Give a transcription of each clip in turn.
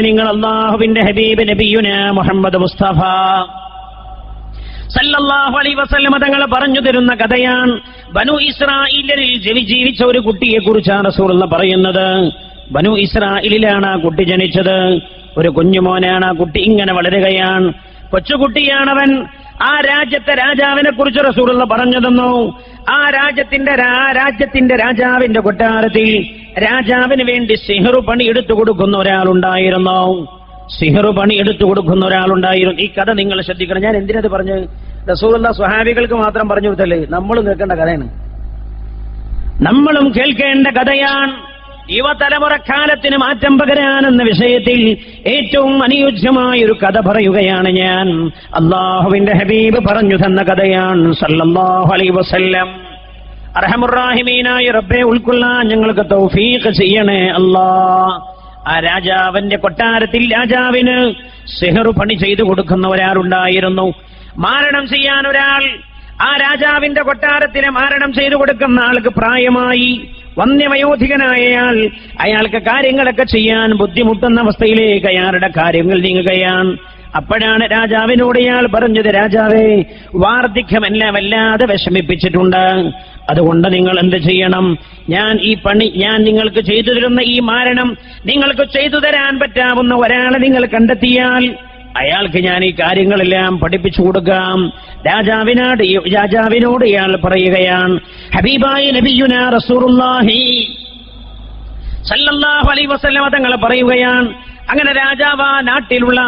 നിങ്ങൾ അള്ളാഹുവിന്റെ ഹബീബ് നബിയുന മുഹമ്മദ് മുസ്തഫ. സല്ലല്ലാഹു അലൈഹി വസല്ലമ തങ്ങൾ പറഞ്ഞു തരുന്ന കഥയാണ് ബനു ഇസ്രായേലിൽ ജവി ജീവിച്ച ഒരു കുട്ടിയെ കുറിച്ചാണ് റസൂലുള്ള പറയുന്നത്. ബനു ഇസ്രായേലിലാണ് ആ കുട്ടി ജനിച്ചത്. ഒരു കുഞ്ഞുമോനാണ് ആ കുട്ടി ഇങ്ങനെ വളരുകയാണ്. കൊച്ചുകുട്ടിയാണവൻ ആ രാജ്യത്തെ രാജാവിനെ കുറിച്ച് റസൂറുള്ള പറഞ്ഞതെന്നോ? ആ രാജ്യത്തിന്റെ ആ രാജ്യത്തിന്റെ രാജാവിന്റെ കൊട്ടാരത്തിൽ രാജാവിന് വേണ്ടി സിഹറു പണി എടുത്തു കൊടുക്കുന്ന ഒരാളുണ്ടായിരുന്നു? സിഹറു പണി എടുത്തു കൊടുക്കുന്ന ഒരാളുണ്ടായിരുന്നു. ഈ കഥ നിങ്ങൾ ശ്രദ്ധിക്കണം. ഞാൻ എന്തിനത് പറഞ്ഞു? റസൂറുള്ള സ്വഹാബികൾക്ക് മാത്രം പറഞ്ഞു കൊടുത്തല്ലേ? നമ്മൾ കേൾക്കേണ്ട കഥയാണ്. നമ്മളും കേൾക്കേണ്ട കഥയാണ്. യുവതലമുറക്കാലത്തിന് മാറ്റം പകരാനെന്ന വിഷയത്തിൽ ഏറ്റവും അനുയോജ്യമായ ഒരു കഥ പറയുകയാണ് ഞാൻ. അള്ളാഹുവിന്റെ ഹബീബ് പറഞ്ഞു തന്ന കഥയാണ്. സല്ലല്ലാഹു വസല്ലം. അർഹമുറാഹിമീനായ റബ്ബെ ഉൾക്കൊള്ളാൻ ഞങ്ങൾക്ക് തൗഫീഖ് ചെയ്യണേ അല്ലാ. ആ രാജാവിന്റെ കൊട്ടാരത്തിൽ രാജാവിന് സെഹറു പണി ചെയ്തു കൊടുക്കുന്ന ഒരാളുണ്ടായിരുന്നു. മാരണം ചെയ്യാൻ ഒരാൾ ആ രാജാവിന്റെ കൊട്ടാരത്തിലെ മാരണം ചെയ്തു കൊടുക്കുന്ന ആൾക്ക് പ്രായമായി. വന്യമയോധികനായയാൾ അയാൾക്ക് കാര്യങ്ങളൊക്കെ ചെയ്യാൻ ബുദ്ധിമുട്ടുന്ന അവസ്ഥയിലേക്ക് അയാളുടെ കാര്യങ്ങൾ നീങ്ങുകയാണ്. അപ്പോഴാണ് രാജാവിനോട് ഇയാൾ പറഞ്ഞത് രാജാവേ വാർദ്ധക്യമെല്ലാം വല്ലാതെ വിഷമിപ്പിച്ചിട്ടുണ്ട്. അതുകൊണ്ട് നിങ്ങൾ എന്ത് ചെയ്യണം? ഞാൻ ഈ പണി ഞാൻ നിങ്ങൾക്ക് ചെയ്തു തരുന്ന ഈ മാരണം നിങ്ങൾക്ക് ചെയ്തു തരാൻ പറ്റാവുന്ന ഒരാളെ നിങ്ങൾ കണ്ടെത്തിയാൽ അയാൾക്ക് ഞാൻ ഈ കാര്യങ്ങളെല്ലാം പഠിപ്പിച്ചു കൊടുക്കാം. രാജാവിനോട് രാജാവിനോട് ഇയാൾ പറയുകയാണ് ഹബീബായി നബിയുന റസൂറുല്ലാഹി സല്ലല്ലാഹു അലൈഹി വസല്ലം തങ്ങൾ പറയുകയാണ് അങ്ങനെ രാജാവ് ആ നാട്ടിലുള്ള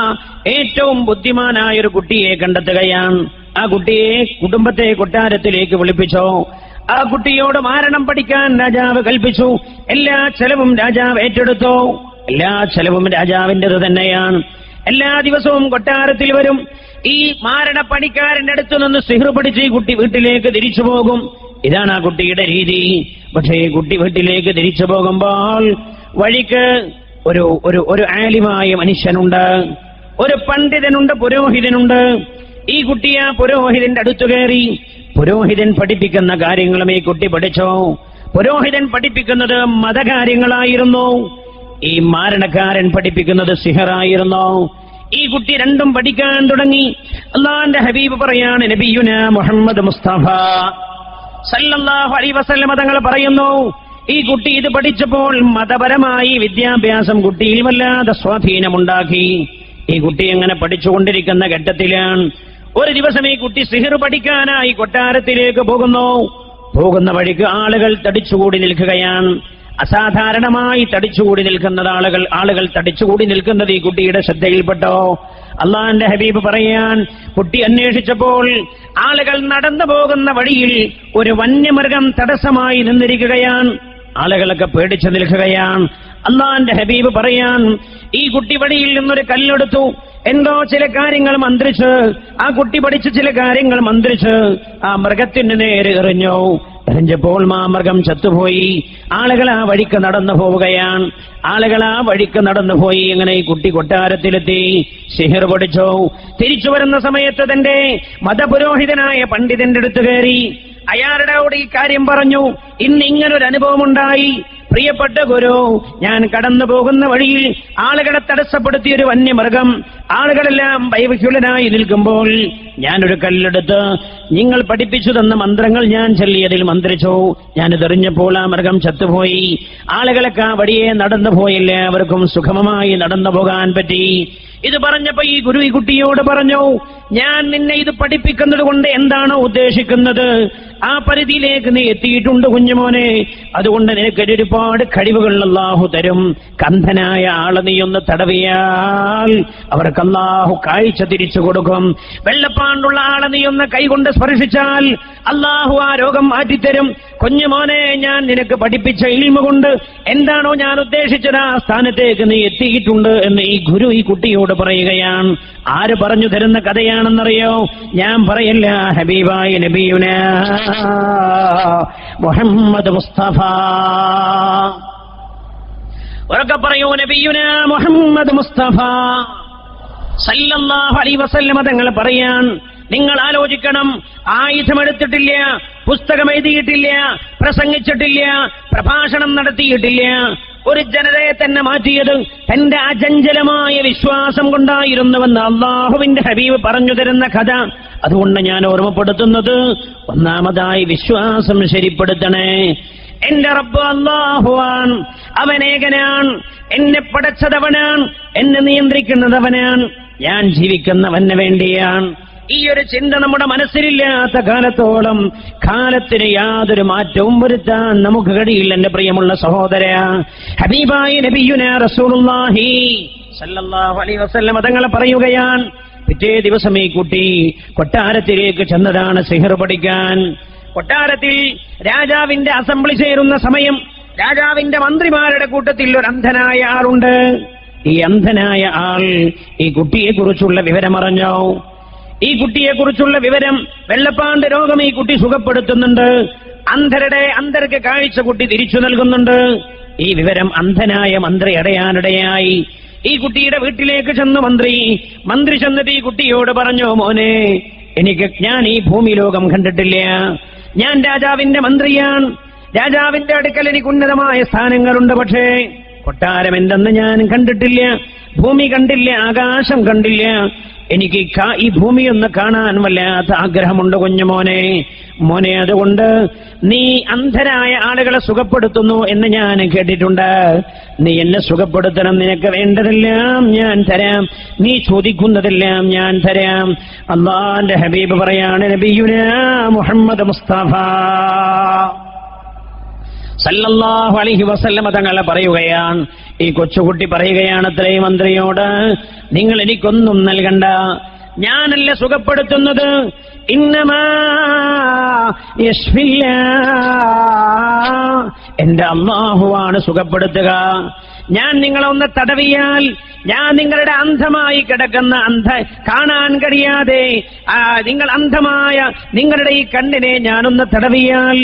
ഏറ്റവും ബുദ്ധിമാനായ ഒരു കുട്ടിയെ കണ്ടെത്തുകയാണ്. ആ കുട്ടിയെ കുടുംബത്തെ കൊട്ടാരത്തിലേക്ക് വിളിപ്പിച്ചോ. ആ കുട്ടിയോട് മാരണം പഠിക്കാൻ രാജാവ് കൽപ്പിച്ചു. എല്ലാ ചെലവും രാജാവ് ഏറ്റെടുത്തോ. എല്ലാ ചെലവും രാജാവിന്റെത് തന്നെയാണ്. എല്ലാ ദിവസവും കൊട്ടാരത്തിൽ വരും. ഈ മാരണ പണിക്കാരന്റെ അടുത്ത് നിന്ന് സിഹർ പഠിച്ച് ഈ കുട്ടി വീട്ടിലേക്ക് തിരിച്ചു പോകും. ഇതാണ് ആ കുട്ടിയുടെ രീതി. പക്ഷേ ഈ കുട്ടി വീട്ടിലേക്ക് തിരിച്ചു പോകുമ്പോൾ വഴിക്ക് ഒരു ഒരു ഒരു ആലിമായ മനുഷ്യനുണ്ട്. ഒരു പണ്ഡിതനുണ്ട് പുരോഹിതനുണ്ട്. ഈ കുട്ടി ആ പുരോഹിതന്റെ അടുത്തു കയറി പുരോഹിതൻ പഠിപ്പിക്കുന്ന കാര്യങ്ങളും ഈ കുട്ടി പഠിച്ചോ? പുരോഹിതൻ പഠിപ്പിക്കുന്നത് മതകാര്യങ്ങളായിരുന്നു. ഈ മാരണക്കാരൻ പഠിപ്പിക്കുന്നത് സിഹറായിരുന്നു? ഈ കുട്ടി രണ്ടും പഠിക്കാൻ തുടങ്ങി. അള്ളാന്റെ ഹബീബ് പറയാണ് നബിയുന മുഹമ്മദ് മുസ്തഫ. സല്ലല്ലാഹു അലൈഹി വസല്ലമ തങ്ങൾ പറയുന്നു ഈ കുട്ടി ഇത് പഠിച്ചപ്പോൾ മതപരമായി വിദ്യാഭ്യാസം കുട്ടിയിൽ വല്ലാതെ സ്വാധീനമുണ്ടാക്കി. ഈ കുട്ടി എങ്ങനെ പഠിച്ചുകൊണ്ടിരിക്കുന്ന ഘട്ടത്തിലാണ്. ഒരു ദിവസം ഈ കുട്ടി സിഹിർ പഠിക്കാനായി കൊട്ടാരത്തിലേക്ക് പോകുന്നു. പോകുന്ന വഴിക്ക് ആളുകൾ തടിച്ചുകൂടി നിൽക്കുകയാണ്. അസാധാരണമായി തടിച്ചുകൂടി നിൽക്കുന്നത് ആളുകൾ ആളുകൾ തടിച്ചുകൂടി നിൽക്കുന്നത് ഈ കുട്ടിയുടെ ശ്രദ്ധയിൽപ്പെട്ടോ? അള്ളാന്റെ ഹബീബ് പറയാൻ കുട്ടി അന്വേഷിച്ചപ്പോൾ ആളുകൾ നടന്നു പോകുന്ന വഴിയിൽ ഒരു വന്യമൃഗം തടസ്സമായി നിന്നിരിക്കുകയാണ്. ആളുകളൊക്കെ പേടിച്ചു നിൽക്കുകയാണ്. അള്ളാന്റെ ഹബീബ് പറയാൻ ഈ കുട്ടി വഴിയിൽ നിന്നൊരു കല്ലെടുത്തു. എന്തോ ചില കാര്യങ്ങൾ മന്ത്രിച്ച് ആ കുട്ടി പഠിച്ച ചില കാര്യങ്ങൾ മന്ത്രിച്ച് ആ മൃഗത്തിന് നേരെ എറിഞ്ഞു. എറിഞ്ഞപ്പോൾ മാമൃഗം മൃഗം ചത്തുപോയി. ആളുകൾ ആ വഴിക്ക് നടന്നു പോവുകയാണ്. ആളുകൾ ആ വഴിക്ക് നടന്നു പോയി. ഇങ്ങനെ ഈ കുട്ടി കൊട്ടാരത്തിലെത്തി. സിഹിർ പൊടിച്ചു. തിരിച്ചു വരുന്ന സമയത്ത് തന്റെ മതപുരോഹിതനായ പണ്ഡിതന്റെ അടുത്ത് കയറി. അയാളുടെ കൂടെ ഈ കാര്യം പറഞ്ഞു. ഇന്ന് ഇങ്ങനൊരു അനുഭവമുണ്ടായി പ്രിയപ്പെട്ട ഗുരു ഞാൻ കടന്നു പോകുന്ന വഴിയിൽ ആളുകളെ തടസ്സപ്പെടുത്തിയ ഒരു വന്യമൃഗം. ആളുകളെല്ലാം ഭയവിഹുലനായി നിൽക്കുമ്പോൾ ഞാനൊരു കല്ലെടുത്ത് നിങ്ങൾ പഠിപ്പിച്ചു തന്ന മന്ത്രങ്ങൾ ഞാൻ ചൊല്ലിയതിൽ മന്ത്രിച്ചു. ഞാനിതെറിഞ്ഞപ്പോൾ ആ മൃഗം ചത്തുപോയി. ആളുകളൊക്കെ ആ വഴിയെ നടന്നു പോയില്ല അവർക്കും സുഗമമായി നടന്നു പോകാൻ പറ്റി. ഇത് പറഞ്ഞപ്പോ ഈ ഗുരു ഈ കുട്ടിയോട് പറഞ്ഞു ഞാൻ നിന്നെ ഇത് പഠിപ്പിക്കുന്നത് കൊണ്ട് എന്താണോ ഉദ്ദേശിക്കുന്നത്? ആ പരിധിയിലേക്ക് നീ എത്തിയിട്ടുണ്ട് കുഞ്ഞുമോനെ. അതുകൊണ്ട് നിനക്ക് ഒരുപാട് കഴിവുകൾ അള്ളാഹു തരും. കന്ധനായ ആളെ നീ ഒന്ന് തടവിയാൽ അവർക്ക് അല്ലാഹു കാഴ്ച തിരിച്ചു കൊടുക്കും. വെള്ളപ്പാണ്ടുള്ള ആളെ നീ ഒന്ന് കൈകൊണ്ട് സ്പർശിച്ചാൽ അള്ളാഹു ആ രോഗം മാറ്റിത്തരും. കുഞ്ഞുമോനെ ഞാൻ നിനക്ക് പഠിപ്പിച്ച ഇൽമ കൊണ്ട് എന്താണോ ഞാൻ ഉദ്ദേശിച്ചത് ആ സ്ഥാനത്തേക്ക് നീ എത്തിയിട്ടുണ്ട് എന്ന് ഈ ഗുരു ഈ കുട്ടിയോട് പറയുകയാണ്. ആര് പറഞ്ഞു തരുന്ന കഥയാണെന്നറിയോ? ഞാൻ പറയല്ല ഹബീബായ നബിയുന. മുഹമ്മദ് മുസ്തഫ. ഉറക്കെ പറയൂ നബിയുന മുഹമ്മദ് മുസ്തഫ. സല്ലല്ലാഹു അലൈഹി വസല്ലമ തങ്ങൾ പറയാൻ നിങ്ങൾ ആലോചിക്കണം. ആയുധമെടുത്തിട്ടില്ല പുസ്തകം എഴുതിയിട്ടില്ല പ്രസംഗിച്ചിട്ടില്ല പ്രഭാഷണം നടത്തിയിട്ടില്ല. ഒരു ജനതയെ തന്നെ മാറ്റിയത് തന്റെ അചഞ്ചലമായ വിശ്വാസം കൊണ്ടായിരുന്നുവെന്ന് അള്ളാഹുവിന്റെ ഹബീബ് പറഞ്ഞു തരുന്ന കഥ. അതുകൊണ്ട് ഞാൻ ഓർമ്മപ്പെടുത്തുന്നത് ഒന്നാമതായി വിശ്വാസം ശരിപ്പെടുത്തണേ. എന്റെ റബ്ബ് അള്ളാഹുവാൻ അവനേകനാൻ എന്നെ പടച്ചതവനാൻ എന്നെ നിയന്ത്രിക്കുന്നതവനാൻ ഞാൻ ജീവിക്കുന്നവന് വേണ്ടിയാണ്. ഈ ഒരു ചിന്ത നമ്മുടെ മനസ്സിലില്ലാത്ത കാലത്തോളം കാലത്തിന് യാതൊരു മാറ്റവും വരുത്താൻ നമുക്ക് കഴിയില്ല എന്റെ പ്രിയമുള്ള സഹോദര. ഹബീബായി നബിയുന റസൂലുള്ളാഹി സല്ലല്ലാഹു അലൈഹി വസല്ലം തങ്ങളെ പറയുകയാണ് പിറ്റേ ദിവസം ഈ കുട്ടി കൊട്ടാരത്തിലേക്ക് ചെന്നതാണ് സിഹർ പഠിക്കാൻ. കൊട്ടാരത്തിൽ രാജാവിന്റെ അസംബ്ലി ചേരുന്ന സമയം രാജാവിന്റെ മന്ത്രിമാരുടെ കൂട്ടത്തിൽ ഒരു അന്ധനായ ആളുണ്ട്. ഈ അന്ധനായ ആൾ ഈ കുട്ടിയെ കുറിച്ചുള്ള വിവരമറിഞ്ഞോ? ഈ കുട്ടിയെക്കുറിച്ചുള്ള വിവരം വെള്ളപ്പാണ്ട് രോഗം ഈ കുട്ടി സുഖപ്പെടുത്തുന്നുണ്ട്. അന്ധരുടെ അന്ധർക്ക് കാഴ്ച കുട്ടി തിരിച്ചു നൽകുന്നുണ്ട്. ഈ വിവരം അന്ധനായ മന്ത്രി അടയാനിടയായി. ഈ കുട്ടിയുടെ വീട്ടിലേക്ക് ചെന്ന് മന്ത്രി. മന്ത്രി ചെന്നിട്ട് ഈ കുട്ടിയോട് പറഞ്ഞു മോനെ എനിക്ക് ഞാൻ ഈ ഭൂമി ലോകം കണ്ടിട്ടില്ല. ഞാൻ രാജാവിന്റെ മന്ത്രിയാണ്. രാജാവിന്റെ അടുക്കൽ എനിക്ക് ഉന്നതമായ സ്ഥാനങ്ങളുണ്ട് പക്ഷേ കൊട്ടാരം എന്തെന്ന് ഞാൻ കണ്ടിട്ടില്ല. ഭൂമി കണ്ടില്ല ആകാശം കണ്ടില്ല. എനിക്ക് ഈ ഭൂമി ഒന്ന് കാണാൻ വല്ലാത്ത ആഗ്രഹമുണ്ട് കുഞ്ഞുമോനെ. മോനെ അതുകൊണ്ട് നീ അന്ധരായ ആളുകളെ സുഖപ്പെടുത്തുന്നു എന്ന് ഞാൻ കേട്ടിട്ടുണ്ട്. നീ എന്നെ സുഖപ്പെടുത്തണം നിനക്ക് വേണ്ടതെല്ലാം ഞാൻ തരാം. നീ ചോദിക്കുന്നതെല്ലാം ഞാൻ തരാം. അള്ളാന്റെ ഹബീബ് പറയാണ് നബിയുന മുഹമ്മദ് മുസ്തഫ. സല്ലല്ലാഹു അലൈഹി വസല്ലമ തങ്ങളെ പറയുകയാണ്. ഈ കൊച്ചുകുട്ടി പറയുകയാണ് അത്രേ മന്ത്രിയോട് നിങ്ങൾ എനിക്കൊന്നും നൽകണ്ട. ഞാനല്ല സുഖപ്പെടുത്തുന്നത്. എന്റെ അള്ളാഹുവാണ് സുഖപ്പെടുത്തുക. ഞാൻ നിങ്ങളെ ഒന്ന് തടവിയാൽ ഞാൻ നിങ്ങളുടെ അന്ധമായി കിടക്കുന്ന അന്ധ കാണാൻ കഴിയാതെ നിങ്ങൾ അന്ധമായ നിങ്ങളുടെ ഈ കണ്ണിനെ ഞാനൊന്ന് തടവിയാൽ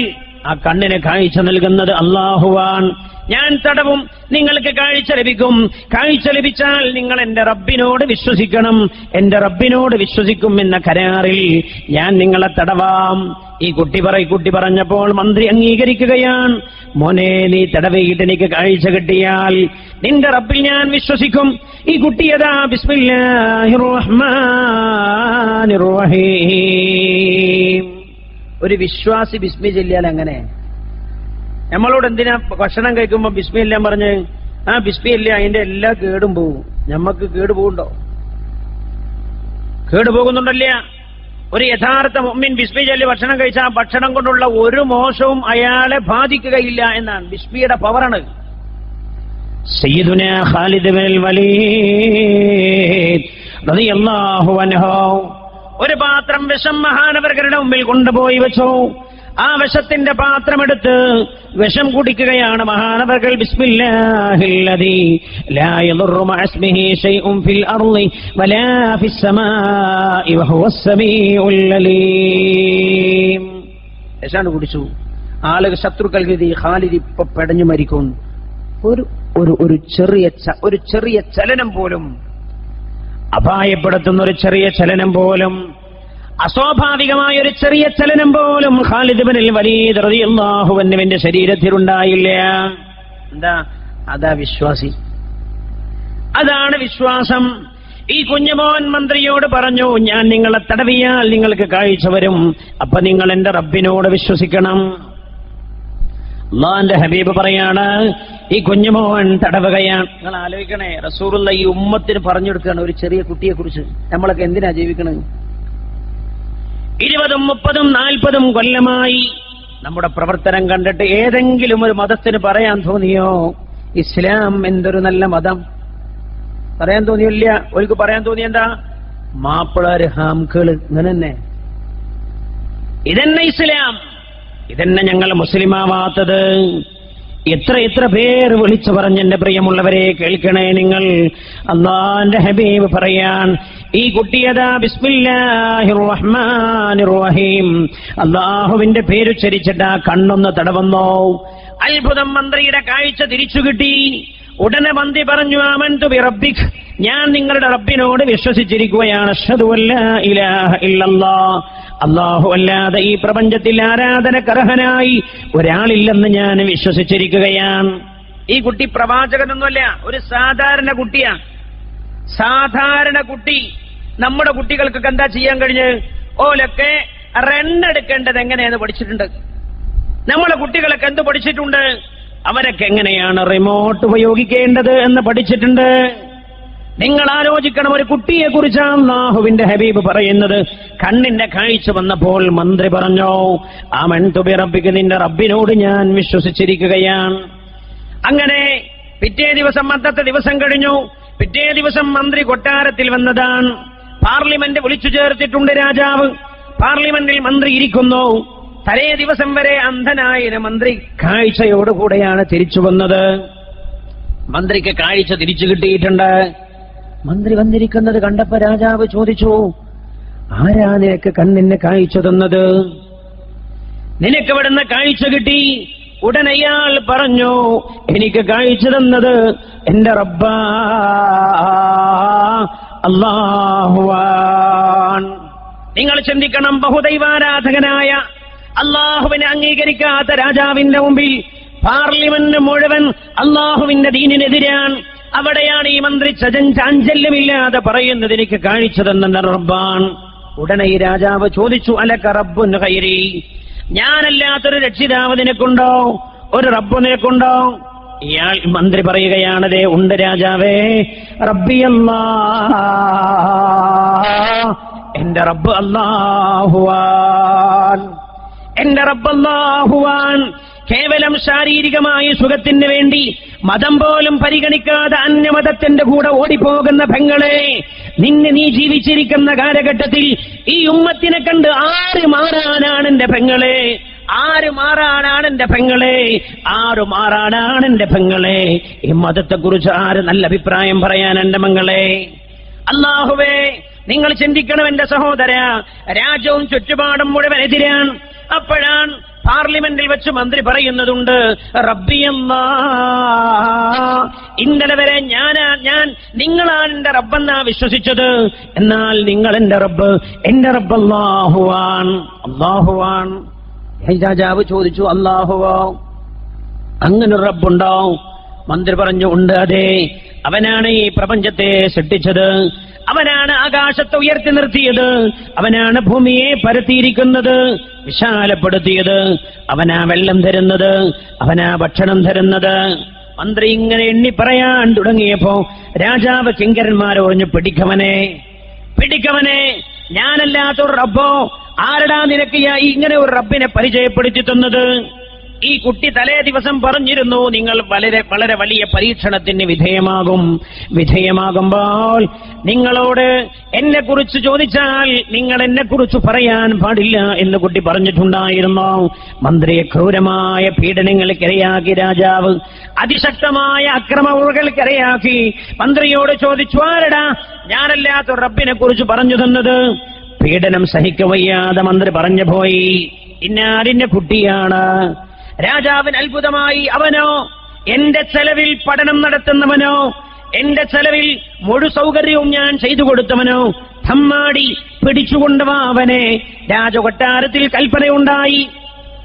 ആ കണ്ണിന് കാഴ്ച നൽകുന്നത് അള്ളാഹുവാൻ ഞാൻ തടവും നിങ്ങൾക്ക് കാഴ്ച ലഭിക്കും. കാഴ്ച ലഭിച്ചാൽ നിങ്ങൾ എന്റെ റബ്ബിനോട് വിശ്വസിക്കണം. എന്റെ റബ്ബിനോട് വിശ്വസിക്കും എന്ന കരാറിൽ ഞാൻ നിങ്ങളെ തടവാം. ഈ കുട്ടി പറ കുട്ടി പറഞ്ഞപ്പോൾ മന്ത്രി അംഗീകരിക്കുകയാണ്. മോനെ നീ തടവയിട്ട് എനിക്ക് കാഴ്ച കിട്ടിയാൽ നിന്റെ റബ്ബിൽ ഞാൻ വിശ്വസിക്കും. ഈ കുട്ടിയതാ ബിസ്മില്ലാഹിർ റഹ്മാനിർ റഹീം. ഒരു വിശ്വാസി ബിസ്മി ചൊല്ലിയാൽ എങ്ങനെ? നമ്മളോട് എന്തിനാ ഭക്ഷണം കഴിക്കുമ്പോ ബിസ്മി ഇല്ല പറഞ്ഞ് ആ ബിസ്മി ഇല്ല അതിന്റെ എല്ലാ കേടും പോവും നമ്മക്ക് കേട് പോകുന്നുണ്ടോ? കേട് പോകുന്നുണ്ടല്ല? ഒരു യഥാർത്ഥ മുമ്മിൻ ബിസ്മി ചൊല്ലി ഭക്ഷണം കഴിച്ചാൽ ഭക്ഷണം കൊണ്ടുള്ള ഒരു മോശവും അയാളെ ബാധിക്കുകയില്ല എന്നാണ്. ബിസ്മിയുടെ പവറാണ്. സയ്യിദുന ഖാലിദ് ബിൻ വലീദ് റളിയല്ലാഹു അൻഹു ഒരു പാത്രം വിഷം മഹാനവർഗരുടെ മുമ്പിൽ കൊണ്ടുപോയി വെച്ചു. ആ വിഷത്തിന്റെ പാത്രമെടുത്ത് വിഷം കുടിക്കുകയാണ് മഹാനവർകൾ വിഷാണ് കുടിച്ചു. ആളുകൾ ശത്രുക്കൾ ഇത് ഈ ഇപ്പൊ പെടഞ്ഞു മരിക്കും. ഒരു ഒരു ഒരു ചെറിയ ഒരു ചെറിയ ചലനം പോലും അപായപ്പെടുത്തുന്ന ഒരു ചെറിയ ചലനം പോലും അസ്വാഭാവികമായ ഒരു ചെറിയ ചലനം പോലും ഖാലിദ് ബിനിൽ വലീദ് റളിയല്ലാഹുവിന്റെ ശരീരത്തിലുണ്ടായില്ല. എന്താ? അതാ വിശ്വാസി. അതാണ് വിശ്വാസം. ഈ കുഞ്ഞുമോൻ മന്ത്രിയോട് പറഞ്ഞു ഞാൻ നിങ്ങളെ തടവിയാൽ നിങ്ങൾക്ക് കാഴ്ച വരും. അപ്പൊ നിങ്ങൾ എന്റെ റബ്ബിനോട് വിശ്വസിക്കണം. അള്ളാന്റെ ഹബീബ് പറയാണ് ഈ കുഞ്ഞുമോൻ തടവുകയാണ്. നിങ്ങൾ ആലോചിക്കണേ റസൂറുള്ള ഈ ഉമ്മത്തിന് പറഞ്ഞു കൊടുക്കുകയാണ് ഒരു ചെറിയ കുട്ടിയെ കുറിച്ച് നമ്മളൊക്കെ എന്തിനാ ജീവിക്കണത്? ഇരുപതും മുപ്പതും നാൽപ്പതും കൊല്ലമായി നമ്മുടെ പ്രവർത്തനം കണ്ടിട്ട് ഏതെങ്കിലും ഒരു മതത്തിന് പറയാൻ തോന്നിയോ? ഇസ്ലാം എന്തൊരു നല്ല മതം. പറയാൻ തോന്നിയില്ല ഒരിക്കൽ പറയാൻ തോന്നിയെന്താ മാപ്പിളാര് ഹാംകൾ ഇങ്ങനെ തന്നെ. ഇതന്നെ ഇസ്ലാം. ഇതന്നെ ഞങ്ങൾ മുസ്ലിമാവാത്തത്. എത്ര എത്ര പേർ വിളിച്ചു പറഞ്ഞെന്റെ പ്രിയമുള്ളവരെ കേൾക്കണേ നിങ്ങൾ. അള്ളാന്റെ ഹബീബ് പറയാൻ ഈ കുട്ടിയതാ ബിസ്മില്ലാഹിർ റഹ്മാനിർ റഹീം അള്ളാഹുവിന്റെ പേരുച്ചരിച്ചിട്ട് ആ കണ്ണൊന്ന് തടവന്നോ. അത്ഭുതം മന്ത്രിയുടെ കാഴ്ച തിരിച്ചു കിട്ടി. ഉടനെ മന്ത്രി പറഞ്ഞു ആമൻ തു റബ്ബിഖ് ഞാൻ നിങ്ങളുടെ റബ്ബിനോട് വിശ്വസിച്ചിരിക്കുകയാണ്. ഇലാഹ ഇല്ലല്ലാഹ് അള്ളാഹു അല്ലാതെ ഈ പ്രപഞ്ചത്തിൽ ആരാധനക്കർഹനായി ഒരാളില്ലെന്ന് ഞാൻ വിശ്വസിച്ചിരിക്കുകയാണ്. ഈ കുട്ടി പ്രവാചകനൊന്നുമല്ല ഒരു സാധാരണ കുട്ടിയാണ് സാധാരണ കുട്ടി. നമ്മുടെ കുട്ടികൾക്കൊക്കെ എന്താ ചെയ്യാൻ കഴിഞ്ഞ്? ഓലൊക്കെ റെണ്ണെടുക്കേണ്ടത് എങ്ങനെയെന്ന് പഠിച്ചിട്ടുണ്ട്. നമ്മളെ കുട്ടികളൊക്കെ എന്ത് പഠിച്ചിട്ടുണ്ട്? അവരൊക്കെ എങ്ങനെയാണ് റിമോട്ട് ഉപയോഗിക്കേണ്ടത് എന്ന് പഠിച്ചിട്ടുണ്ട്. നിങ്ങൾ ആലോചിക്കണം ഒരു കുട്ടിയെ കുറിച്ചാണ് നാഹുവിന്റെ ഹബീബ് പറയുന്നത്. കണ്ണിന്റെ കാഴ്ച വന്നപ്പോൾ മന്ത്രി പറഞ്ഞു ആ മൺതുബി റബ്ബിക്ക് നിന്റെ റബ്ബിനോട് ഞാൻ വിശ്വസിച്ചിരിക്കുകയാണ്. അങ്ങനെ പിറ്റേ ദിവസം അന്നത്തെ ദിവസം കഴിഞ്ഞു. പിറ്റേ ദിവസം മന്ത്രി കൊട്ടാരത്തിൽ വന്നതാണ്. പാർലമെന്റ് വിളിച്ചു ചേർത്തിട്ടുണ്ട് രാജാവ്. പാർലമെന്റിൽ മന്ത്രി ഇരിക്കുന്നു. തലേ ദിവസം വരെ അന്ധനായ മന്ത്രി കാഴ്ചയോടുകൂടെയാണ് തിരിച്ചു വന്നത്. മന്ത്രിക്ക് കാഴ്ച തിരിച്ചു കിട്ടിയിട്ടുണ്ട്. മന്ത്രി വന്നിരിക്കുന്നത് കണ്ടപ്പോ രാജാവ് ചോദിച്ചു ആരാ നിനക്ക് കണ്ണിന് കാഴ്ച തന്നത്? നിനക്ക് ഇവിടുന്ന് കാഴ്ച കിട്ടി. ഉടനയാൾ പറഞ്ഞു എനിക്ക് കാഴ്ച തന്നത് എന്റെ റബ്ബ അള്ളാഹുവാൻ നിങ്ങൾ ചിന്തിക്കണം ബഹുദൈവാരാധകനായ അള്ളാഹുവിനെ അംഗീകരിക്കാത്ത രാജാവിന്റെ മുമ്പിൽ പാർലമെന്റ് മുഴുവൻ അള്ളാഹുവിന്റെ ദീനിനെതിരാണ് അവിടെയാണ് ഈ മന്ത്രി ചജൻ ചാഞ്ചല്യമില്ലാതെ പറയുന്നത് എനിക്ക് കാണിച്ചു തന്ന റബ്ബാൻ. ഉടനെ ഈ രാജാവ് ചോദിച്ചു അലക്ക റബ്ബുൻ കൈരി ഞാനല്ലാത്തൊരു രക്ഷിതാവ് നിനക്കുണ്ടോ? ഒരു റബ്ബ് നിനക്കുണ്ടോ? ഇയാൾ മന്ത്രി പറയുകയാണതേ ഉണ്ട് രാജാവേ റബ്ബിയല്ല എന്റെ റബ്ബ് അല്ലാഹുവാൻ. എന്റെ റബ്ബ് അല്ലാഹുവാൻ. കേവലം ശാരീരികമായ സുഖത്തിന് വേണ്ടി മതം പോലും പരിഗണിക്കാതെ അന്യമതത്തിന്റെ കൂടെ ഓടിപ്പോകുന്ന പെങ്ങളെ നിന്നെ നീ ജീവിച്ചിരിക്കുന്ന കാലഘട്ടത്തിൽ ഈ ഉമ്മത്തിനെ കണ്ട് ആര് മാറാനാണ് എന്റെ പെങ്ങളെ? ആര് മാറാനാണ് എന്റെ പെങ്ങളെ? ആര് മാറാനാണ് എന്റെ പെങ്ങളെ? ഈ മതത്തെക്കുറിച്ച് ആര് നല്ല അഭിപ്രായം പറയാൻ എന്റെ മങ്ങളെ അള്ളാഹുവേ നിങ്ങൾ ചിന്തിക്കണം എന്റെ സഹോദര രാജ്യവും ചുറ്റുപാടും മുഴുവൻ അപ്പോഴാണ് പാർലമെന്റിൽ വെച്ച് മന്ത്രി പറയുന്നതുണ്ട് റബ്ബിയമ്മ ഇന്നലെ വരെ ഞാനാ ഞാൻ നിങ്ങളാണ് എന്റെ റബ്ബെന്നാ വിശ്വസിച്ചത്. എന്നാൽ നിങ്ങൾ എന്റെ റബ്ബ് എന്റെ റബ്ബ് അള്ളാഹുവാൻ അള്ളാഹുവാൻ രാജാവ് ചോദിച്ചു അള്ളാഹുവോ അങ്ങനെ റബ്ബുണ്ടോ മന്ത്രി പറഞ്ഞു ഉണ്ട് അതെ. അവനാണ് ഈ പ്രപഞ്ചത്തെ സൃഷ്ടിച്ചത്. അവനാണ് ആകാശത്തെ ഉയർത്തി നിർത്തിയത്. അവനാണ് ഭൂമിയെ പരത്തിയിരിക്കുന്നത്. വിശാലപ്പെടുത്തിയത്. അവനാ വെള്ളം തരുന്നത്. അവനാ ഭക്ഷണം തരുന്നത്. മന്ത്രി ഇങ്ങനെ എണ്ണി പറയാൻ തുടങ്ങിയപ്പോ രാജാവ് കിങ്കരന്മാരെ ഒഴിഞ്ഞു പിടിക്കവനെ പിടിക്കവനെ ഞാനല്ലാത്തൊരു റബ്ബോ ആരടാ നിനക്ക് ഇങ്ങനെ ഒരു റബ്ബിനെ പരിചയപ്പെടുത്തി തന്നത്? ഈ കുട്ടി തലേ ദിവസം പറഞ്ഞിരുന്നു നിങ്ങൾ വളരെ വളരെ വലിയ പരീക്ഷണത്തിന് വിധേയമാകും. വിധേയമാകുമ്പോൾ നിങ്ങളോട് എന്നെ കുറിച്ച് ചോദിച്ചാൽ നിങ്ങൾ എന്നെ കുറിച്ച് പറയാൻ പാടില്ല എന്ന് കുട്ടി പറഞ്ഞിട്ടുണ്ടായിരുന്നു. മന്ത്രിയെ ക്രൂരമായ പീഡനങ്ങൾക്കിരയാക്കി രാജാവ് അതിശക്തമായ അക്രമങ്ങൾക്കിരയാക്കി മന്ത്രിയോട് ചോദിച്ചു ആരടാ? ഞാനല്ലാത്ത റബ്ബിനെ കുറിച്ച് പറഞ്ഞു തന്നത്. പീഡനം സഹിക്കവയ്യാതെ മന്ത്രി പറഞ്ഞു പോയി ഇന്നാരിന്റെ കുട്ടിയാണ്. രാജാവിന് അത്ഭുതമായി അവനോ എന്റെ ചെലവിൽ പഠനം നടത്തുന്നവനോ എന്റെ ചെലവിൽ മുഴു സൗകര്യവും ഞാൻ ചെയ്തു കൊടുത്തവനോ തമ്മാടി പിടിച്ചുകൊണ്ടുവാ അവനെ. രാജകൊട്ടാരത്തിൽ കൽപ്പനയുണ്ടായി.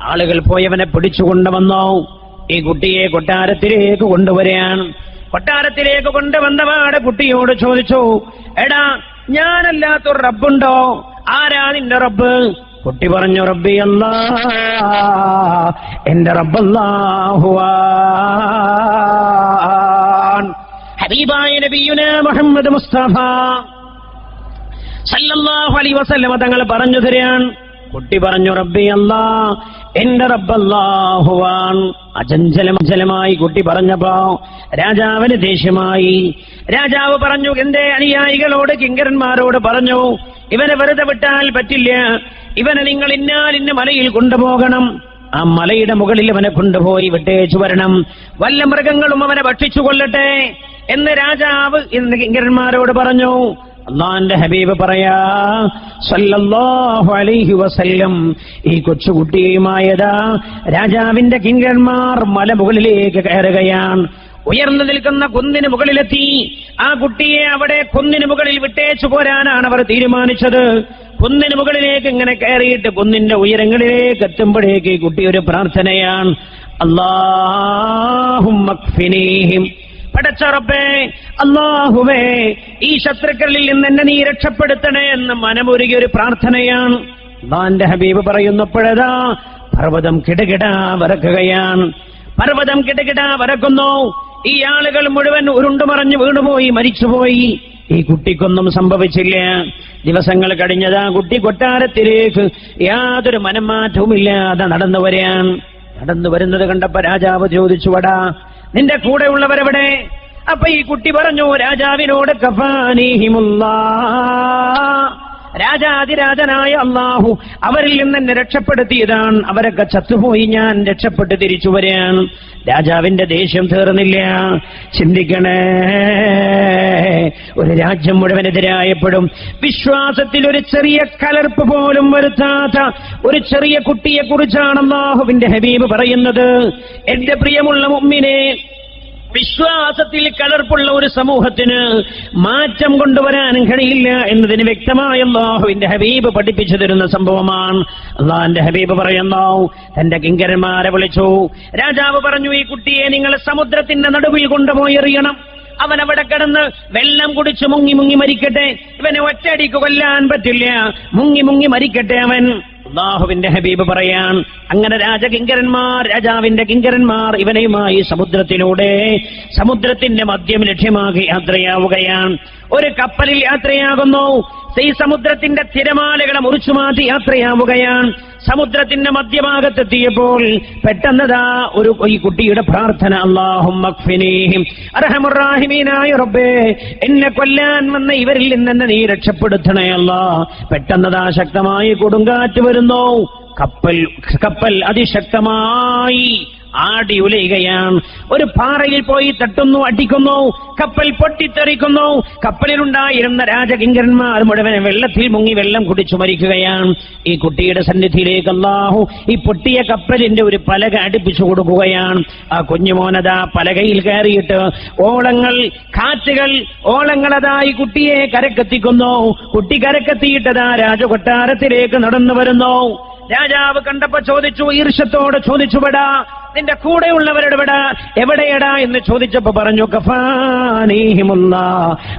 ആളുകൾ പോയവനെ പിടിച്ചുകൊണ്ടുവന്നോ. ഈ കുട്ടിയെ കൊട്ടാരത്തിലേക്ക് കൊണ്ടുവരികയാണ്. കൊട്ടാരത്തിലേക്ക് കൊണ്ടുവന്നവാടെ കുട്ടിയോട് ചോദിച്ചു എടാ ഞാനല്ലാത്തൊരു റബ്ബുണ്ടോ? ആരാ നിന്റെ റബ്ബ്? കുട്ടി പറഞ്ഞു റബ്ബി അല്ലാ എന്റെ റബ്ബല്ലാഹുവാൻ ഹബീബായ നബിയുന മുഹമ്മദ് മുസ്തഫ സല്ലല്ലാഹു അലൈഹി വസല്ലമ തങ്ങൾ പറഞ്ഞു തരാൻ കുട്ടി പറഞ്ഞു റബ്ബി അല്ലാ എന്റെ റബ്ബല്ലാഹുവാൻ അചഞ്ചലമചലമായി കുട്ടി പറഞ്ഞപ്പോ രാജാവിന് ദേഷ്യമായി. രാജാവ് പറഞ്ഞു എന്റെ അനുയായികളോട് കിങ്കരന്മാരോട് പറഞ്ഞു ഇവനെ വെറുതെ വിട്ടാൽ പറ്റില്ല. ഇവനെ നിങ്ങൾ ഇന്നാൽ ഇന്ന മലയിൽ കൊണ്ടുപോകണം. ആ മലയുടെ മുകളിൽ അവനെ കൊണ്ടുപോയി വിട്ടേച്ചു വരണം. വല്ല മൃഗങ്ങളും അവനെ ഭക്ഷിച്ചു കൊല്ലട്ടെ എന്ന് രാജാവ് ഇന്ദ്രന്മാരോട് പറഞ്ഞു. അള്ളാന്റെ ഹബീബ് പറയാ സല്ലല്ലാഹു അലൈഹി വസല്ലം. ഈ കൊച്ചുകുട്ടിയുമായതാ രാജാവിന്റെ കിങ്കന്മാർ മലമുകളിലേക്ക് കയറുകയാണ്. ഉയർന്നു നിൽക്കുന്ന കുന്നിന് മുകളിലെത്തി. ആ കുട്ടിയെ അവിടെ കുന്നിന് മുകളിൽ വിട്ടേച്ചു പോരാനാണ് അവർ തീരുമാനിച്ചത്. കുന്നിന് മുകളിലേക്ക് ഇങ്ങനെ കയറിയിട്ട് കുന്നിന്റെ ഉയരങ്ങളിലേക്ക് എത്തുമ്പോഴേക്ക് കുട്ടി ഒരു പ്രാർത്ഥനയാണ്. അള്ളാഹും പടച്ചറപ്പേ അള്ളാഹുവേ ഈ ശത്രുക്കളിൽ നിന്ന് എന്നെ നീ രക്ഷപ്പെടുത്തണേ എന്ന് മനമൊരുകിയ ഒരു പ്രാർത്ഥനയാണ്. അള്ളാന്റെ ഹബീബ് പറയുന്നപ്പോഴതാ പർവതം കിടകിടാ വരക്കുകയാണ്. പർവതം കിടകിടാ വരക്കുന്നു. ഈ ആളുകൾ മുഴുവൻ ഉരുണ്ടുമറഞ്ഞ് വീണുപോയി മരിച്ചുപോയി. ഈ കുട്ടിക്കൊന്നും സംഭവിച്ചില്ല. ദിവസങ്ങൾ കഴിഞ്ഞത് ആ കുട്ടി കൊട്ടാരത്തിലേക്ക് യാതൊരു മനംമാറ്റവുമില്ലാതെ നടന്നു വരാൻ. നടന്നു വരുന്നത് കണ്ടപ്പോ രാജാവ് ചോദിച്ചു വടാ നിന്റെ കൂടെ ഉള്ളവരെവിടെ? അപ്പൊ ഈ കുട്ടി പറഞ്ഞു രാജാവിനോട് കഫാനീഹിമുല്ലാ. രാജാതിരാജനായ അള്ളാഹു അവരിൽ നിന്ന് എന്നെ രക്ഷപ്പെടുത്തിയതാണ്. അവരൊക്കെ ചത്തുപോയി ഞാൻ രക്ഷപ്പെട്ട് തിരിച്ചു വരികയാണ്. രാജാവിന്റെ ദേഷ്യം തീർന്നില്ല. ചിന്തിക്കണേ ഒരു രാജ്യം മുഴുവനെതിരായപ്പെടും വിശ്വാസത്തിൽ ഒരു ചെറിയ കലർപ്പ് പോലും വരുത്താത്ത ഒരു ചെറിയ കുട്ടിയെക്കുറിച്ചാണ് അള്ളാഹുവിന്റെ ഹബീബ് പറയുന്നത്. എന്റെ പ്രിയമുള്ള മുമ്മിനെ വിശ്വാസത്തിൽ കലർപ്പുള്ള ഒരു സമൂഹത്തിന് മാറ്റം കൊണ്ടുവരാൻ കഴിയില്ല എന്നതിന് വ്യക്തമായ അള്ളാഹുവിന്റെ ഹബീബ് പഠിപ്പിച്ചു തരുന്ന സംഭവമാണ്. അള്ളാഹിന്റെ ഹബീബ് പറയുന്നു തന്റെ കിങ്കരന്മാരെ വിളിച്ചു. രാജാവ് പറഞ്ഞു ഈ കുട്ടിയെ നിങ്ങൾ സമുദ്രത്തിന്റെ നടുവിൽ കൊണ്ടുപോയി എറിയണം. അവൻ അവിടെ കിടന്ന് വെള്ളം കുടിച്ച് മുങ്ങി മുങ്ങി മരിക്കട്ടെ. ഇവനെ ഒറ്റയടിക്ക് കൊല്ലാൻ പറ്റില്ല. മുങ്ങി മുങ്ങി മരിക്കട്ടെ അവൻ. അള്ളാഹുവിന്റെ ഹബീബ് പറയാൻ. അങ്ങനെ രാജകിങ്കരന്മാർ രാജാവിന്റെ കിങ്കരന്മാർ ഇവനെയുമായി സമുദ്രത്തിലൂടെ സമുദ്രത്തിന്റെ മദ്യം ലക്ഷ്യമാക്കി യാത്രയാവുകയാണ്. ഒരു കപ്പലിൽ യാത്രയാകുന്നു. ഈ സമുദ്രത്തിന്റെ തിരമാലകളെ മുറിച്ചു മാറ്റി യാത്രയാവുകയാണ്. സമുദ്രത്തിന്റെ മധ്യഭാഗത്തെത്തിയപ്പോൾ പെട്ടെന്നതാ ഒരു ഈ കുട്ടിയുടെ പ്രാർത്ഥന അള്ളാഹും റബ്ബേ എന്നെ കൊല്ലാൻ വന്ന ഇവരിൽ നിന്ന് നീ രക്ഷപ്പെടുത്തണേ അല്ലാ. പെട്ടെന്നതാ ശക്തമായി കൊടുങ്കാറ്റ് വരുന്നു. കപ്പൽ കപ്പൽ അതിശക്തമായി ആടി ഉലയുകയാണ് ഒരു പാറയിൽ പോയി തട്ടുന്നു അടിക്കുന്നു കപ്പൽ പൊട്ടിത്തെറിക്കുന്നു. കപ്പലിലുണ്ടായിരുന്ന രാജകിങ്കരന്മാർ മുഴുവൻ വെള്ളത്തിൽ മുങ്ങി വെള്ളം കുടിച്ചു മരിക്കുകയാണ്. ഈ കുട്ടിയുടെ സന്നിധിയിലേക്ക് അല്ലാഹു ഈ പൊട്ടിയ കപ്പലിന്റെ ഒരു പലക അടുപ്പിച്ചു കൊടുക്കുകയാണ്. ആ കുഞ്ഞുമോനതാ പലകയിൽ കയറിയിട്ട് ഓളങ്ങൾ കാറ്റുകൾ ഓളങ്ങളതായി കുട്ടിയെ കരക്കെത്തിക്കുന്നു. കുട്ടി കരക്കെത്തിയിട്ടതാ രാജകൊട്ടാരത്തിലേക്ക് നടന്നു വരുന്നു. രാജാവ് കണ്ടപ്പോ ചോദിച്ചു ഈർഷത്തോട് ചോദിച്ചുപെടാ നിന്റെ കൂടെയുള്ളവരുടെ വിട എവിടെയടാ എന്ന് ചോദിച്ചപ്പോ പറഞ്ഞു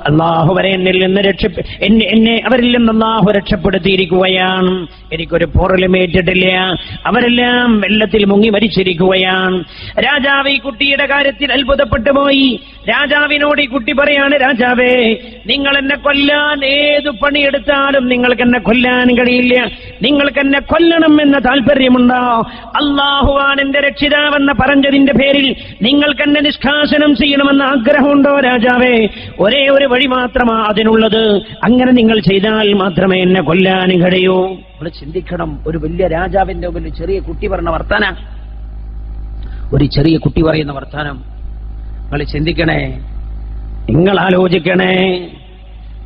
അള്ളാഹു വരെ എന്നിൽ നിന്ന് രക്ഷ എന്നെ അവരിൽ നിന്ന് അള്ളാഹു രക്ഷപ്പെടുത്തിയിരിക്കുകയാണ്. എനിക്കൊരു പോറലും ഏറ്റിട്ടില്ല. അവരെല്ലാം വെള്ളത്തിൽ മുങ്ങി മരിച്ചിരിക്കുകയാണ്. രാജാവ് ഈ കുട്ടിയുടെ കാര്യത്തിൽ അത്ഭുതപ്പെട്ടു പോയി. രാജാവിനോട് ഈ കുട്ടി പറയാണ് രാജാവേ നിങ്ങൾ എന്നെ കൊല്ലാൻ ഏതു പണിയെടുത്താലും നിങ്ങൾക്ക് എന്നെ കൊല്ലാൻ കഴിയില്ല. നിങ്ങൾക്ക് എന്നെ കൊല്ലണം എന്ന താല്പര്യമുണ്ടോ? അള്ളാഹുവാൻ എന്റെ രക്ഷിതാവെന്ന് പറഞ്ഞതിന്റെ പേരിൽ നിങ്ങൾക്ക് എന്നെ നിഷ്കാസനം ചെയ്യണമെന്ന് ആഗ്രഹമുണ്ടോ രാജാവേ? ഒരേ ഒരു വഴി മാത്രമാ അതിനുള്ളത്. അങ്ങനെ നിങ്ങൾ ചെയ്താൽ മാത്രമേ എന്നെ കൊല്ലാൻ കഴിയൂ നമ്മൾ ചിന്തിക്കണം. ഒരു വലിയ രാജാവിന്റെ മുമ്പിൽ ചെറിയ കുട്ടി പറഞ്ഞ വർത്താന. ഒരു ചെറിയ കുട്ടി പറയുന്ന വർത്താനം. നിങ്ങൾ ചിന്തിക്കണേ. നിങ്ങൾ ആലോചിക്കണേ.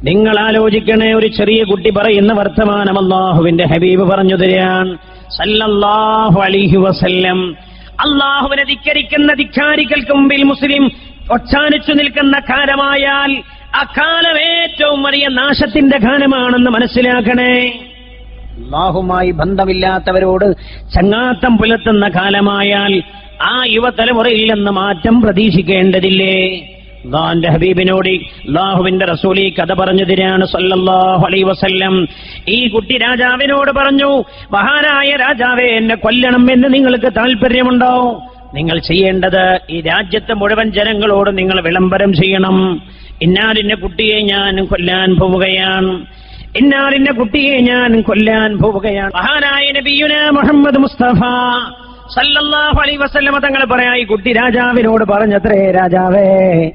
നിങ്ങൾ ആലോചിക്കണേ. ഒരു ചെറിയ കുട്ടി പറയുന്ന വർത്തമാനം അള്ളാഹുവിന്റെ ഹബീബ് പറഞ്ഞു തരാൻ സല്ലല്ലാഹു അലൈഹി വസല്ലം. അള്ളാഹുവിനെ ധിക്കരിക്കുന്ന ധിക്കാരികൾക്ക് മുമ്പിൽ മുസ്ലിം ഒച്ചാനിച്ചു നിൽക്കുന്ന കാലമായാൽ അക്കാലം കാലം ഏറ്റവും വലിയ നാശത്തിന്റെ കാലമാണെന്ന് മനസ്സിലാക്കണേ. അള്ളാഹുമായി ബന്ധമില്ലാത്തവരോട് ചങ്ങാത്തം പുലർത്തുന്ന കാലമായാൽ ആ യുവതലമുറയിൽ നിന്ന് മാറ്റം പ്രതീക്ഷിക്കേണ്ടതില്ലേ? അള്ളാന്റെ ഹബീബിനോട് അള്ളാഹുവിന്റെ റസൂലി കഥ പറഞ്ഞതിനാണ് സല്ലല്ലാഹു അലൈ വസല്ലം. ഈ കുട്ടി രാജാവിനോട് പറഞ്ഞു മഹാനായ രാജാവേ എന്നെ കൊല്ലണം എന്ന് നിങ്ങൾക്ക് താല്പര്യമുണ്ടോ നിങ്ങൾ ചെയ്യേണ്ടത് ഈ രാജ്യത്തെ മുഴുവൻ ജനങ്ങളോട് നിങ്ങൾ വിളംബരം ചെയ്യണം. ഇന്നാലിന്റെ കുട്ടിയെ ഞാൻ കൊല്ലാൻ പോവുകയാണ്. ഇന്നാലിന്റെ കുട്ടിയെ ഞാൻ കൊല്ലാൻ പോവുകയാണ്. മഹാനായ നബിയുന മുഹമ്മദ് മുസ്തഫ സല്ലല്ലാഹു അലൈഹി വസല്ലം തങ്ങൾ പറയാ ഈ കുട്ടി രാജാവിനോട് പറഞ്ഞത്രേ രാജാവേ.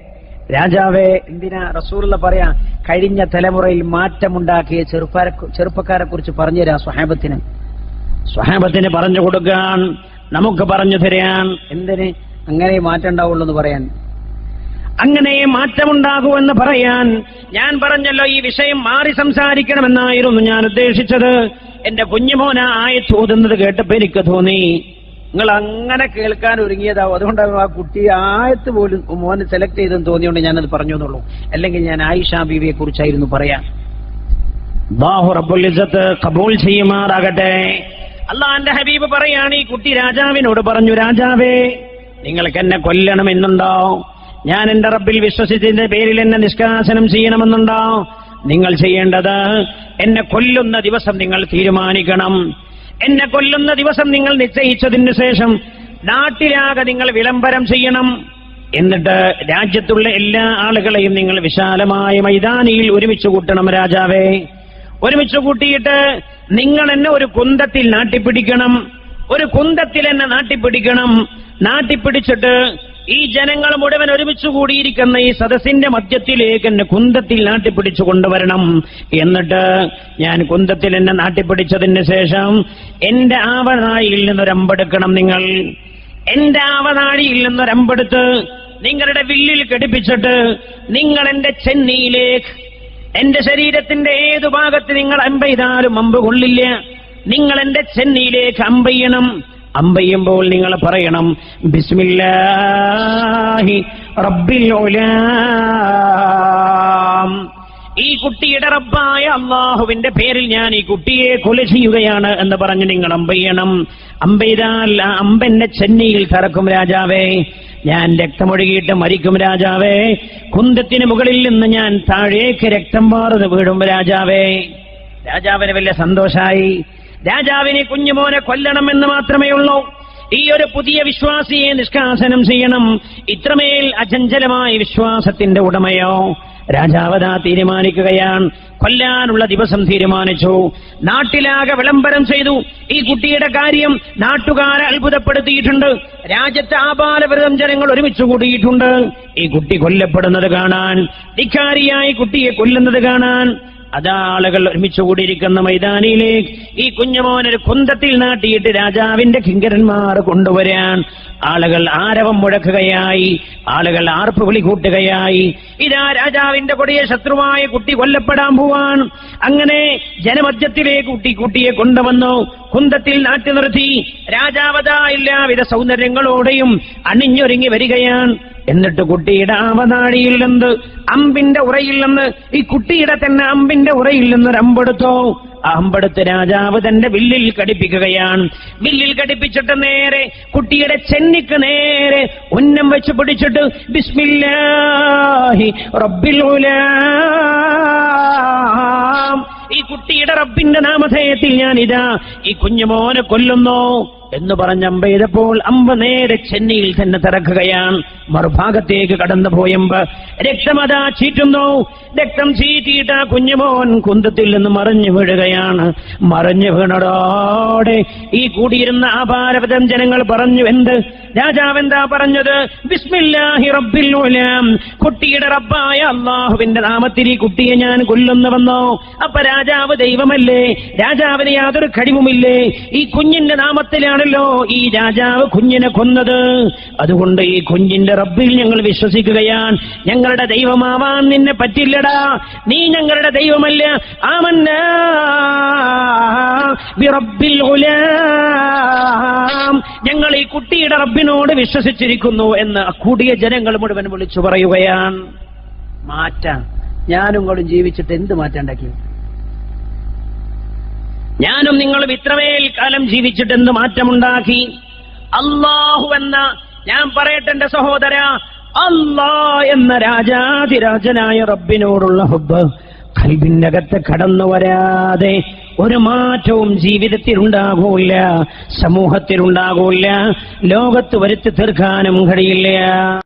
രാജാവേ എന്തിനാ റസൂലുള്ള പറയാ കഴിഞ്ഞ തലമുറയിൽ മാറ്റമുണ്ടാക്കിയ ചെറുപ്പക്കാരെ ചെറുപ്പക്കാരെ കുറിച്ച് പറഞ്ഞുതരാ സ്വഹാബത്തിന്. സ്വഹാബത്തിന് പറഞ്ഞു കൊടുക്കാൻ നമുക്ക് പറഞ്ഞു തരാൻ. എന്തിന്? അങ്ങനെ മാറ്റം ഉണ്ടാവുള്ളൂ എന്ന് പറയാൻ. അങ്ങനെ മാറ്റമുണ്ടാകൂ എന്ന് പറയാൻ. ഞാൻ പറഞ്ഞല്ലോ ഈ വിഷയം മാറി സംസാരിക്കണമെന്നായിരുന്നു ഞാൻ ഉദ്ദേശിച്ചത്. എന്റെ കുഞ്ഞുമോന ആയി ഓതുന്നത് കേട്ടപ്പോ എനിക്ക് തോന്നി. നിങ്ങൾ അങ്ങനെ കേൾക്കാൻ ഒരുങ്ങിയതാവും. അതുകൊണ്ടാണ് ആ കുട്ടി ആയത്ത് പോലും മോനെ സെലക്ട് ചെയ്തെന്ന് തോന്നിയോണ്ട് ഞാനത് പറഞ്ഞു എന്നുള്ളൂ. അല്ലെങ്കിൽ ഞാൻ ആയിഷ ബീവിയെ കുറിച്ചായിരുന്നു പറയാൻ. ബാഹു കബൂൾ ചെയ്യുമാറാകട്ടെ. അള്ളാന്റെ ഹബീബ് പറയാണ് ഈ കുട്ടി രാജാവിനോട് പറഞ്ഞു രാജാവേ നിങ്ങൾക്ക് എന്നെ കൊല്ലണമെന്നുണ്ടോ ഞാൻ എന്റെ റബ്ബിൽ വിശ്വസിച്ചതിന്റെ പേരിൽ എന്നെ നിഷ്കാസനം ചെയ്യണമെന്നുണ്ടോ നിങ്ങൾ ചെയ്യേണ്ടത് എന്നെ കൊല്ലുന്ന ദിവസം നിങ്ങൾ തീരുമാനിക്കണം. എന്നെ കൊല്ലുന്ന ദിവസം നിങ്ങൾ നിശ്ചയിച്ചതിനു ശേഷം നാട്ടിലാകെ നിങ്ങൾ വിളംബരം ചെയ്യണം. എന്നിട്ട് രാജ്യത്തുള്ള എല്ലാ ആളുകളെയും നിങ്ങൾ വിശാലമായ മൈതാനിയിൽ ഒരുമിച്ച് കൂട്ടണം രാജാവേ. ഒരുമിച്ച് കൂട്ടിയിട്ട് നിങ്ങൾ എന്നെ ഒരു കുന്തത്തിൽ നാട്ടിപ്പിടിക്കണം. ഒരു കുന്തത്തിൽ എന്നെ നാട്ടിപ്പിടിക്കണം. നാട്ടിപ്പിടിച്ചിട്ട് ഈ ജനങ്ങൾ മുഴുവൻ ഒരുമിച്ച് കൂടിയിരിക്കുന്ന ഈ സദസ്സിന്റെ മധ്യത്തിലേക്ക് എന്നെ കുന്തത്തിൽ നാട്ടിപ്പിടിച്ചു കൊണ്ടുവരണം. എന്നിട്ട് ഞാൻ കുന്തത്തിൽ എന്നെ നാട്ടിപ്പിടിച്ചതിന് ശേഷം എന്റെ ആവനാഴിയിൽ നിന്നൊരമ്പെടുക്കണം നിങ്ങൾ. എന്റെ ആവനാഴിയിൽ നിന്നൊരമ്പെടുത്ത് നിങ്ങളുടെ വില്ലിൽ ഘടിപ്പിച്ചിട്ട് നിങ്ങൾ എന്റെ ചെന്നിയിലേക്ക് എന്റെ ശരീരത്തിന്റെ ഏതു ഭാഗത്ത് നിങ്ങൾ അമ്പെയ്താലും അമ്പ് കൊള്ളില്ല. നിങ്ങൾ എന്റെ ചെന്നിയിലേക്ക് അമ്പയ്യണം. അമ്പയ്യുമ്പോൾ നിങ്ങൾ പറയണം ബിസ്മില്ലാഹി റബ്ബിൽ ഉലാം ഈ കുട്ടിയുടെ റബ്ബായ അള്ളാഹുവിന്റെ പേരിൽ ഞാൻ ഈ കുട്ടിയെ കൊല ചെയ്യുകയാണ് എന്ന് പറഞ്ഞ് നിങ്ങൾ അമ്പയ്യണം. അമ്പെയ്താൽ ആ ചെന്നൈയിൽ കറക്കും രാജാവേ. ഞാൻ രക്തമൊഴുകിയിട്ട് മരിക്കും രാജാവേ. കുന്തത്തിന് മുകളിൽ നിന്ന് ഞാൻ താഴേക്ക് രക്തം മാറുന്നു വീഴും രാജാവേ. രാജാവിന് വലിയ സന്തോഷായി. രാജാവിനെ കുഞ്ഞുമോനെ കൊല്ലണമെന്ന് മാത്രമേ ഉള്ളൂ ഈ ഒരു പുതിയ വിശ്വാസിയെ നിഷ്കാസനം ചെയ്യണം. ഇത്രമേൽ അചഞ്ചലമായ വിശ്വാസത്തിന്റെ ഉടമയോ? രാജാവതാ തീരുമാനിക്കുകയാണ്. കൊല്ലാനുള്ള ദിവസം തീരുമാനിച്ചു. നാട്ടിലാകെ വിളംബരം ചെയ്തു. ഈ കുട്ടിയുടെ കാര്യം നാട്ടുകാരെ അത്ഭുതപ്പെടുത്തിയിട്ടുണ്ട്. രാജ്യത്തെ ആപാലവൃതം ജനങ്ങൾ ഒരുമിച്ച് കൂടിയിട്ടുണ്ട്. ഈ കുട്ടി കൊല്ലപ്പെടുന്നത് കാണാൻ ധിക്കാരിയായി കുട്ടിയെ കൊല്ലുന്നത് കാണാൻ അതാ ആളുകൾ ഒരുമിച്ച് കൂടിയിരിക്കുന്ന മൈതാനിയിലേക്ക് ഈ കുഞ്ഞുമോനൊരു കുന്തത്തിൽ നാട്ടിയിട്ട് രാജാവിന്റെ കിങ്കരന്മാർ കൊണ്ടുവരാൻ ആളുകൾ ആരവം മുഴക്കുകയായി ആളുകൾ ആർപ്പ് വിളി കൂട്ടുകയായി. ഇതാ രാജാവിന്റെ കൊടിയ ശത്രുവായ കുട്ടി കൊല്ലപ്പെടാൻ പോവാൻ. അങ്ങനെ ജനമധ്യത്തിലേക്ക് കുട്ടി കുട്ടിയെ കൊണ്ടുവന്നു. കുന്തത്തിൽ നാട്ടി നിർത്തി. രാജാവതാ എല്ലാവിധ സൗന്ദര്യങ്ങളോടെയും അണിഞ്ഞൊരുങ്ങി വരികയാണ്. എന്നിട്ട് കുട്ടിയുടെ ആവനാഴിയിൽ നിന്ന് അമ്പിന്റെ ഉറയിൽ നിന്ന് ഈ കുട്ടിയുടെ തന്നെ അമ്പിന്റെ ഉറയിൽ നിന്ന് രമ്പെടുത്തോ അമ്പെടുത്തോ രാജാവ് തന്റെ വില്ലിൽ കടിപ്പിക്കുകയാണ്. വില്ലിൽ കടിപ്പിച്ചിട്ട് നേരെ കുട്ടിയുടെ ചെന്നിക്ക് നേരെ ഉന്നം വെച്ച് പിടിച്ചിട്ട് ബിസ്മില്ലാഹി റബ്ബിൽ ഈ കുട്ടിയുടെ റബ്ബിന്റെ നാമധേയത്തിൽ ഞാനിതാ ഈ കുഞ്ഞുമോനെ കൊല്ലുന്നു. എന്ന് പറഞ്ഞ് അമ്പെയ്തപ്പോൾ അമ്പ നേരെ ചെന്നൈയിൽ തന്നെ തിറക്കുകയാണ് മറുഭാഗത്തേക്ക് കടന്നു പോയമ്പ് രക്തമതാ ചീറ്റുന്നു. രക്തം ചീറ്റിയിട്ട് കുഞ്ഞുമോൻ കുന്തത്തിൽ നിന്ന് മറിഞ്ഞു വീഴുകയാണ്. മറിഞ്ഞു വീണതോടെ ഈ കൂടിയിരുന്ന ആപാരപദം ജനങ്ങൾ പറഞ്ഞു എന്ത്? രാജാവ് എന്താ പറഞ്ഞത്? ബിസ്മില്ലാഹി റബ്ബിൽ കുട്ടിയുടെ റബ്ബായ അള്ളാഹുവിന്റെ നാമത്തിൽ ഈ കുട്ടിയെ ഞാൻ കൊല്ലുന്നുവെന്നോ അപ്പൊ രാജാവ് ദൈവമല്ലേ? രാജാവിന് യാതൊരു കഴിവുമില്ലേ? ഈ കുഞ്ഞിന്റെ നാമത്തിലാണല്ലോ ഈ രാജാവ് കുഞ്ഞിനെ കൊന്നത്. അതുകൊണ്ട് ഈ കുഞ്ഞിന്റെ റബ്ബിൽ ഞങ്ങൾ വിശ്വസിക്കുകയാണ്. ഞങ്ങളുടെ ദൈവമാവാൻ നിന്നെ പറ്റില്ലടാ. നീ ഞങ്ങളുടെ ദൈവമല്ല. ആമന്ന ഞങ്ങൾ ഈ കുട്ടിയുടെ റബ്ബിനോട് വിശ്വസിച്ചിരിക്കുന്നു എന്ന് കൂടിയ ജനങ്ങൾ മുഴുവൻ വിളിച്ചു പറയുകയാണ്. മാറ്റാം. ഞാനും കൂടെ ജീവിച്ചിട്ട് എന്ത് മാറ്റം ഞാനും നിങ്ങളും ഇത്രമേൽ കാലം ജീവിച്ചിട്ട് എന്ത് മാറ്റമുണ്ടാക്കി? അള്ളാഹു എന്ന ഞാൻ പറയട്ടെ എന്റെ സഹോദര അല്ലാ എന്ന രാജാതിരാജനായ റബ്ബിനോടുള്ള ഹുബ് കൽബിനകത്ത് കടന്നു വരാതെ ഒരു മാറ്റവും ജീവിതത്തിൽ ഉണ്ടാകൂല സമൂഹത്തിൽ ലോകത്ത് വരുത്തി തീർക്കാനും കഴിയില്ല.